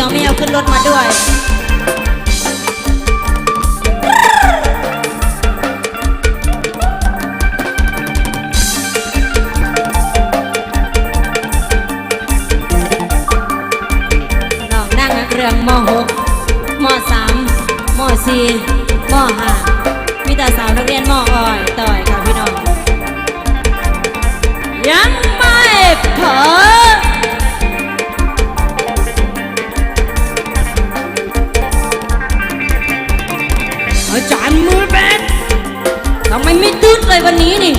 ดียวไม่เอาขึ้นรถมาด้วยน้องนั่งเรื่องมหกมสามมสี่มห้ามีแต่สาวนักเรียนมออ่อยต่อยค่ะพี่น้อง ยังไม่เผอ ไม่ตื้ดเลยวันนี้นี่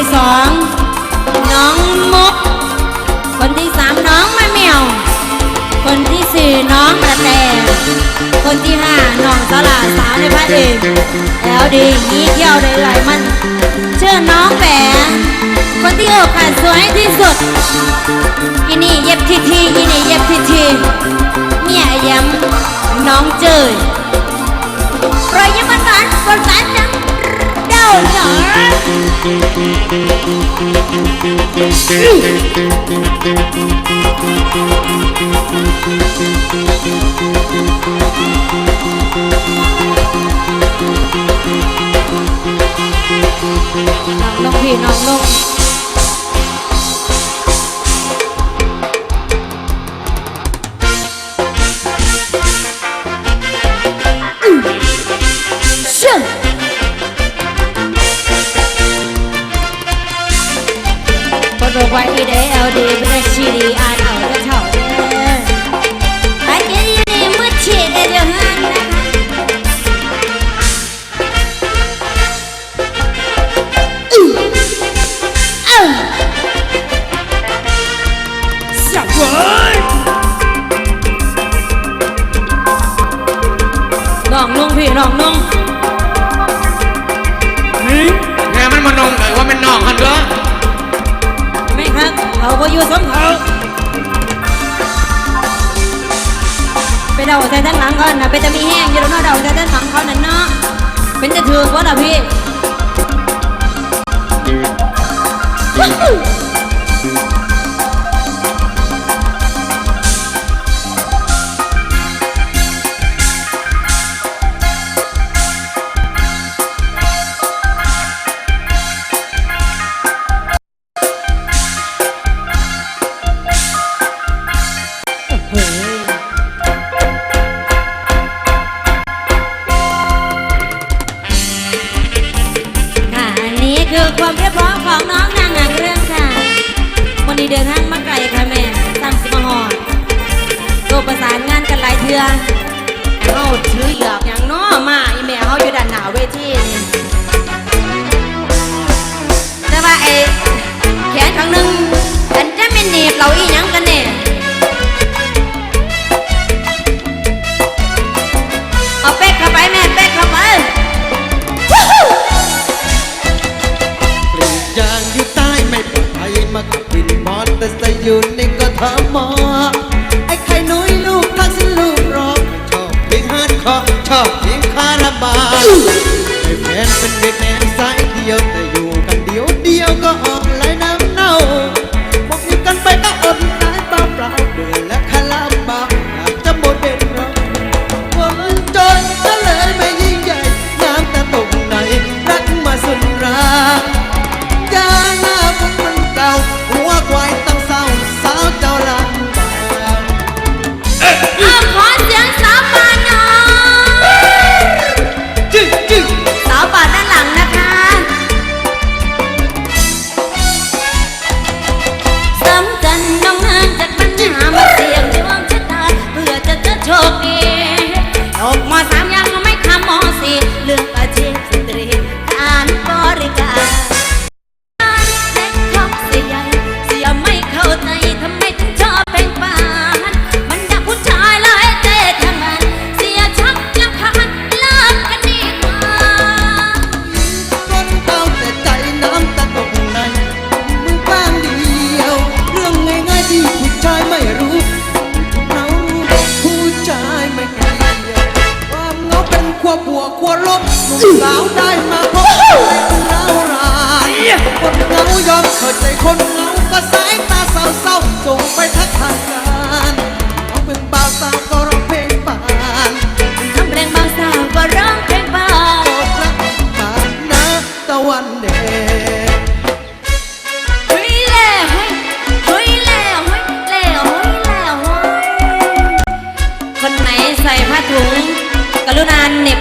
ที่สองน้องมก คนที่สามน้องมะเมวคนที่สี่น้องประแตคนที่ห้าน้องสลาสาวในพระเอกแล้วดีนี้เที่ยวได้หลายมัน เชื่อน้องแฝวคนที่หกค่ะสวยที่สุดอินี่เย็บทีทีอินี่เย็บทีทีเมียย้ำน้องเจยรอยยิ้มหวานสดใสจัง น้องพี่น้องลง เดาใส่ทั้งหลังเขาน่ะเป็นจะมีแห้งอยู่แล้วเนาะเดาใส่ทั้งหลังเขานั่นเนาะเป็นจะถือว่าล่ะพี่ ချောခါရပါ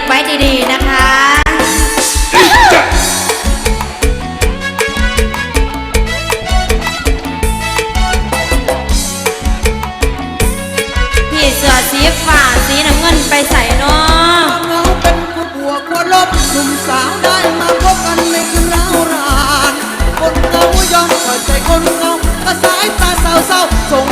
ไว้ดีๆนะคะพี่เสือสีฝ่าสีน้ำเงินไปใส่น้อเงาเป็นคนหัวคนลบหนุ่มสาวได้มาพบกันในคืนราวรานคนเงายอมปล่ใจคนเงาตาสายตาเศร้าๆส่ง